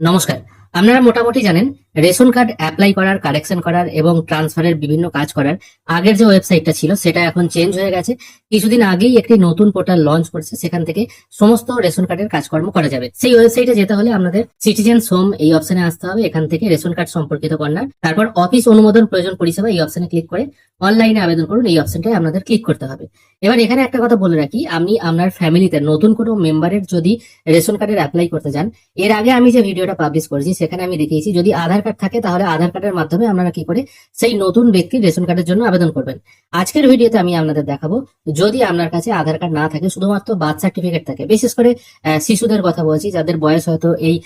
নমস্কার আপনারা মোটামুটি জানেন, রেশন কার্ড অ্যাপ্লাই করার কারেকশন করার এবং ট্রান্সফারের বিভিন্ন কাজ করার আগের যে ওয়েবসাইটটা ছিল, সেটা এখন চেঞ্জ হয়ে গেছে। কিছুদিন আগেই একটি নতুন পোর্টাল লঞ্চ করেছে, সেখান থেকে সমস্ত রেশন কার্ডের কাজকর্ম করা যাবে। সেই ওয়েবসাইটে যেতে হলে আপনাদের সিটিজেন হোম এই অপশনে আসতে হবে, এখান থেকে রেশন কার্ড সম্পর্কিত কর্নার। তারপর অফিস অনুমোদন প্রয়োজন পরিষেবা এই অপশনে ক্লিক করে অনলাইনে আবেদন করুন, এই অপশনটায় আপনাদের ক্লিক করতে হবে। এবার এখানে একটা কথা বলে রাখি আপনি আপনার ফ্যামিলিতে নতুন কোনো মেম্বারের যদি রেশন কার্ডের অ্যাপ্লাই করতে চান এর আগে আমি যে ভিডিওটা পাবলিশ করেছি সেখানে আমি দেখিয়েছি। যদি আধার কার্ড থাকে, তাহলে আধার কার্ডের মাধ্যমে আপনারা কি করে সেই নতুন ব্যক্তির রেশন কার্ডের জন্য আবেদন করবেন। আজকের ভিডিওতে আমি আপনাদের দেখাবো, যদি আপনার কাছে আধার কার্ড না থাকে, শুধুমাত্র বার্থ সার্টিফিকেট থাকে, বিশেষ করে শিশুদের কথা বলছি, যাদের বয়স হয়তো এই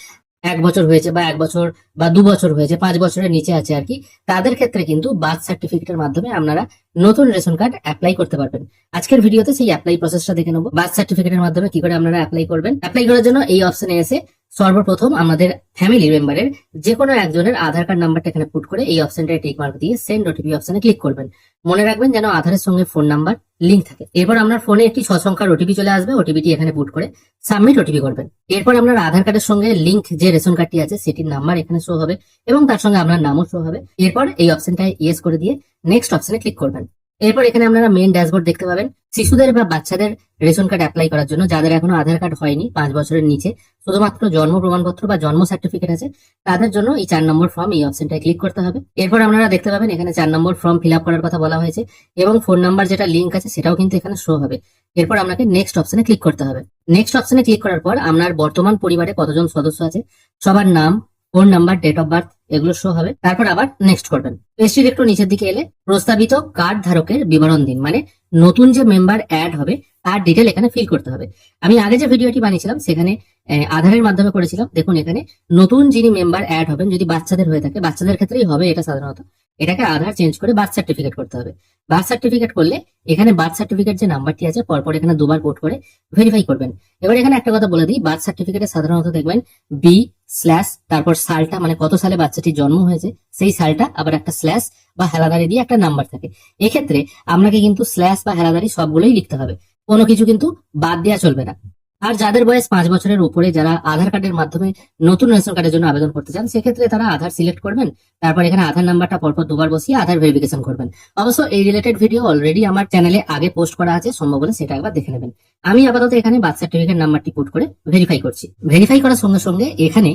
এক বছর হয়েছে বা এক বছর বা দু বছর হয়েছে, পাঁচ বছরের নিচে আছে আর কি, তাদের ক্ষেত্রে কিন্তু বার্থ সার্টিফিকেটের মাধ্যমে আপনারা নতুন রেশন কার্ড অ্যাপ্লাই করতে পারবেন। আজকের ভিডিওতে সেই অ্যাপ্লাই প্রসেসটা দেখে নেব। বার্থ সার্টিফিকেটের মাধ্যমে কি করে আপনারা অ্যাপ্লাই করবেন। অ্যাপ্লাই করার জন্য এই অপশনে এসে সর্বপ্রথম আমাদের ফ্যামিলি মেম্বারের যে কোনো একজনের আধার কার্ড নাম্বারটা এখানে পুট করে এই অপশনটায় টিক মার্ক দিয়ে সেন্ড ওটিপি অপশনে ক্লিক করবেন। মনে রাখবেন যেন আধারের সঙ্গে ফোন নাম্বার লিঙ্ক থাকে। এরপর আপনার ফোনে একটি ছ সংখ্যার ওটিপি চলে আসবে। ওটিপিটি এখানে পুট করে সাবমিট ওটিপি করবেন। এরপর আপনার আধার কার্ডের সঙ্গে লিঙ্ক যে রেশন কার্ডটি আছে, সেটির নাম্বার এখানে শো হবে এবং তার সঙ্গে আপনার নামও শো হবে। এরপর এই অপশনটায় ইয়েস করে দিয়ে নেক্সট অপশনে ক্লিক করবেন। এরপর এখানে আপনারা মেন ড্যাশবোর্ড দেখতে পাবেন। শিশুদের বা বাচ্চাদের রেশন কার্ড অ্যাপ্লাই করার জন্য যাদের এখনও আধার কার্ড হয়নি পাঁচ বছরের নিচে, শুধুমাত্র জন্ম প্রমাণপত্র বা জন্ম সার্টিফিকেট আছে, তাদের জন্য এই চার নম্বর ফর্ম এই অপশনটায় ক্লিক করতে হবে। এরপর আপনারা দেখতে পাবেন এখানে চার নম্বর ফর্ম ফিল করার কথা বলা হয়েছে এবং ফোন নাম্বার যেটা লিঙ্ক আছে সেটাও কিন্তু এখানে শো হবে। এরপর আপনাকে নেক্সট অপশনে ক্লিক করতে হবে। নেক্সট অপশনে ক্লিক করার পর আপনার বর্তমান পরিবারে কতজন সদস্য আছে, সবার নাম phone number date of birth এগুলো শো হবে। তারপর আবার নেক্সট করবেন পেজটির একটু নিচের দিকে এলে প্রস্তাবিত কার্ড ধারকের বিবরণ দিন। মানে নতুন যে মেম্বার অ্যাড হবে, তার ডিটেল এখানে ফিল করতে হবে। আমি আগে যে ভিডিওটি বানিয়েছিলাম, সেখানে আধারের মাধ্যমে করেছিলাম। দেখুন এখানে, নতুন যিনি মেম্বার অ্যাড হবেন, যদি বাচ্চাদের হয়ে থাকে, বাচ্চাদের ক্ষেত্রেই হবে এটা সাধারণত। এটাকে আধার চেঞ্জ করে বার্থ সার্টিফিকেট করতে হবে। বার্থ সার্টিফিকেট করলে এখানে বার্থ সার্টিফিকেট যে নাম্বারটি আছে, পরপর এখানে দুবার কোড করে ভেরিফাই করবেন। এবার এখানে একটা কথা বলে দিই বার্থ সার্টিফিকেটে সাধারণত দেখবেন বি স্ল্যাশ তারপর সালটা মানে কত সালে বাচ্চাটির জন্ম হয়েছে, সেই সালটা আবার একটা স্ল্যাশ বা হেলাদারি দিয়ে একটা নাম্বার থাকে। এক্ষেত্রে আপনাকে কিন্তু স্ল্যাশ বা হেলাদারি সবগুলোই লিখতে হবে। কোনো কিছু কিন্তু বাদ দেওয়া চলবে না। আর যাদের বয়স পাঁচ বছরের উপরে যারা আধার কার্ডের মাধ্যমে নতুন রেশন কার্ডের জন্য আবেদন করতে চান, সেক্ষেত্রে তারা আধার সিলেক্ট করবেন। তারপর এখানে আধার নাম্বারটা পরপর দুবার বসিয়ে আধার ভেরিফিকেশন করবেন। অবশ্য এই রিলেটেড ভিডিও অলরেডি আমার চ্যানেলে আগে পোস্ট করা আছে, সম্ভব হলে সেটা একবার দেখে নেবেন। আমি আপাতত এখানে বার্থ সার্টিফিকেট নাম্বারটি পুট করে ভেরিফাই করছি। ভেরিফাই করার সঙ্গে সঙ্গে এখানে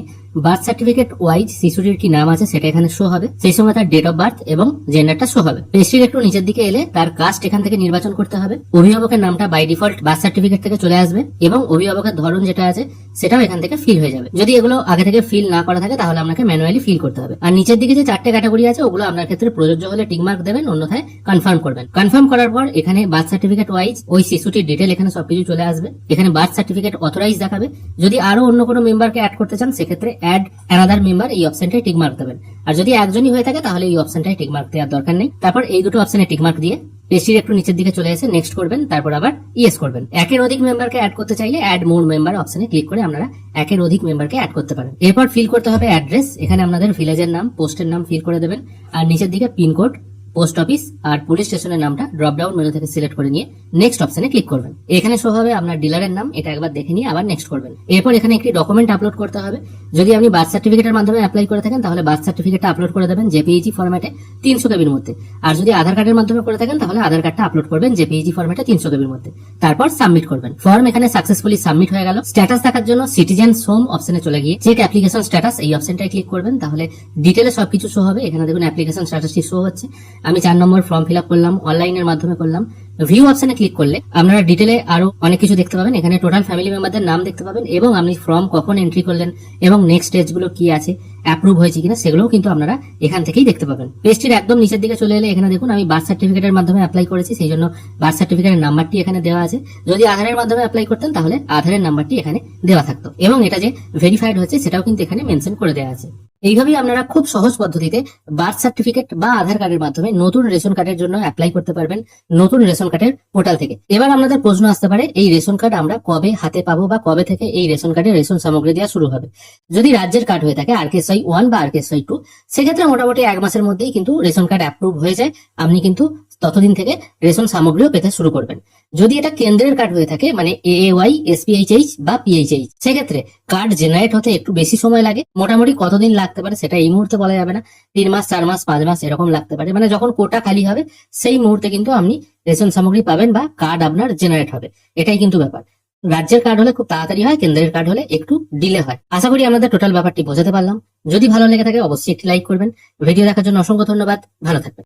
বার্থ সার্টিফিকেট ওয়াইজ শিশুটির কি নাম আছে সেটা এখানে শো হবে। সেই সঙ্গে তার ডেট অফ বার্থ এবং জেন্ডারটা শো হবে। পেস্ট্রির একটু নিচের দিকে এলে তার কাস্ট এখান থেকে নির্বাচন করতে হবে। অভিভাবকের নামটা বাই ডিফল্ট বার্থ সার্টিফিকেট থেকে চলে আসবে এবং অভিভাবকের ধরন যেটা আছে, সেটাও এখান থেকে ফিল হয়ে যাবে। যদি এগুলো আগে থেকে ফিল না করা থাকে, তাহলে আপনাকে ম্যানুয়ালি ফিল করতে হবে। আর নিচের দিকে যে চারটে ক্যাটাগরি আছে, ওগুলো আপনার ক্ষেত্রে প্রযোজ্য হলে টিকমার্ক দেবেন, অন্যথায় কনফার্ম করবেন। কনফার্ম করার পর এখানে বার্থ সার্টিফিকেট ওয়াইজ ওই শিশুটির ডিটেল এখানে সবকিছু চলে আসবে। এখানে বার্থ সার্টিফিকেট অথরাইজ দেখাবে। যদি আরও অন্য কোনো মেম্বারকে অ্যাড করতে চান, সেক্ষেত্রে অ্যাড অ্যানাদার মেম্বার এই অপশনটায় টিক মার্ক দেবেন। আর যদি একজনই হয়ে থাকে, তাহলে এই অপশনটায় টিক মার্ক দেওয়ার দরকার নেই। তারপর এই দুটো অপশনে টিকমার্ক দিয়ে পেজটির একটু নিচের দিকে চলে এসে নেক্সট করবেন, তারপর আবার ইয়েস করবেন। একের অধিক মেম্বারকে অ্যাড করতে চাইলে অ্যাড মোর মেম্বার অপশনে ক্লিক করে আপনারা একের অধিক মেম্বারকে অ্যাড করতে পারেন। এরপর ফিল করতে হবে অ্যাড্রেস এখানে আপনাদের ভিলেজের নাম পোস্টের নাম ফিল করে দেবেন, আর নিচের দিকে পিনকোড পোস্ট অফিস আর পুলিশ স্টেশনের নামটা ড্রপ ডাউন মেনু থেকে সিলেক্ট করে নিয়ে নেক্সট অপশনে ক্লিক করবেন। এখানে শো হবে আপনার ডিলারের নাম, এটা একবার দেখে নিয়ে আবার নেক্সট করবেন। এরপর এখানে একটি ডকুমেন্ট আপলোড করতে হবে। যদি আপনি বার্থ সার্টিফিকেটের মাধ্যমে অ্যাপ্লাই করে থাকেন, তাহলে বার্থ সার্টিফিকেটটা আপলোড করে দেবেন জেপিইজি ফরম্যাটে তিনশো কেবির মধ্যে। আর যদি আধার কার্ডের মাধ্যমে করে থাকেন, তাহলে আধার কার্ডটা আপলোড করবেন জেপিইজি ফরম্যাটে তিনশো কেবির মধ্যে। তারপর সাবমিট করবেন। ফর্ম এখানে সাকসেসফুলি সাবমিট হয়ে গেল। স্ট্যাটাস দেখার জন্য সিটিজেন হোম অপশনে চলে গিয়ে চেক অ্যাপ্লিকেশন স্ট্যাটাস এই অপশনটায় ক্লিক করবেন। তাহলে ডিটেলে সবকিছু শো হবে। এখানে দেখুন অ্যাপ্লিকেশন স্ট্যাটাসটি শো হচ্ছে। আমি চার নম্বর ফর্ম ফিল করলাম অনলাইনের মাধ্যমে করলাম। ভিউ অপশনে ক্লিক করলে আপনারা ডিটেলে আরও অনেক কিছু দেখতে পাবেন। এখানে টোটাল ফ্যামিলি মেম্বারদের নাম দেখতে পাবেন এবং আপনি ফর্ম কখন এন্ট্রি করলেন এবং নেক্সট স্টেজগুলো কি আছে অ্যাপ্রুভ হয়েছে কিনা, সেগুলোও কিন্তু আপনারা এখান থেকেই দেখতে পাবেন। পেজটির একদম নিচের দিকে চলে এলে এখানে দেখুন, আমি বার্থ সার্টিফিকেটের মাধ্যমে অ্যাপ্লাই করেছি, সেই জন্য বার্থ সার্টিফিকেটের নাম্বারটি এখানে দেওয়া আছে। যদি আধারের মাধ্যমে অ্যাপ্লাই করতেন, তাহলে আধারের নাম্বারটি এখানে দেওয়া থাকতো। এবং এটা যে ভেরিফাইড হচ্ছে সেটাও কিন্তু এখানে মেনশন করে দেওয়া আছে। এইভাবেই আপনারা খুব সহজ পদ্ধতিতে বার্থ সার্টিফিকেট বা আধার কার্ডের মাধ্যমে নতুন রেশন কার্ডের জন্য অ্যাপ্লাই করতে পারবেন নতুন রেশন কার্ডের পোর্টাল থেকে। এবার আপনাদের প্রশ্ন আসতে পারে, এই রেশন কার্ড আমরা কবে হাতে পাবো বা কবে থেকে এই রেশন কার্ডে রেশন সামগ্রী দেওয়া শুরু হবে? যদি রাজ্যের কার্ড হয়ে থাকে আর কেসআই ওয়ান বা আর কেসআই টু সেক্ষেত্রে মোটামুটি এক মাসের মধ্যেই কিন্তু রেশন কার্ড অ্যাপ্রুভ হয়ে যায়। আপনি কিন্তু ততদিন থেকে রেশন সামগ্রীও পেতে শুরু করবেন। যদি এটা কেন্দ্রের কার্ড হয়ে থাকে মানে এ ওয়াই এসপিএইচএইচ বা পিএইচএইচ সেক্ষেত্রে কার্ড জেনারেট হতে একটু বেশি সময় লাগে। মোটামুটি কতদিন লাগতে পারে সেটা এই মুহূর্তে বলা যাবে না। তিন মাস, চার মাস, পাঁচ মাস এরকম লাগতে পারে। মানে যখন কোটা খালি হবে, সেই মুহূর্তে কিন্তু আপনি রেশন সামগ্রী পাবেন বা কার্ড আপনার জেনারেট হবে। এটাই কিন্তু ব্যাপার। রাজ্যের কার্ড হলে খুব তাড়াতাড়ি হয়, কেন্দ্রের কার্ড হলে একটু ডিলে হয়। আশা করি আমাদের টোটাল ব্যাপারটি বোঝাতে পারলাম। যদি ভালো লেগে থাকে, অবশ্যই একটি লাইক করবেন। ভিডিও দেখার জন্য অসংখ্য ধন্যবাদ। ভালো থাকবেন।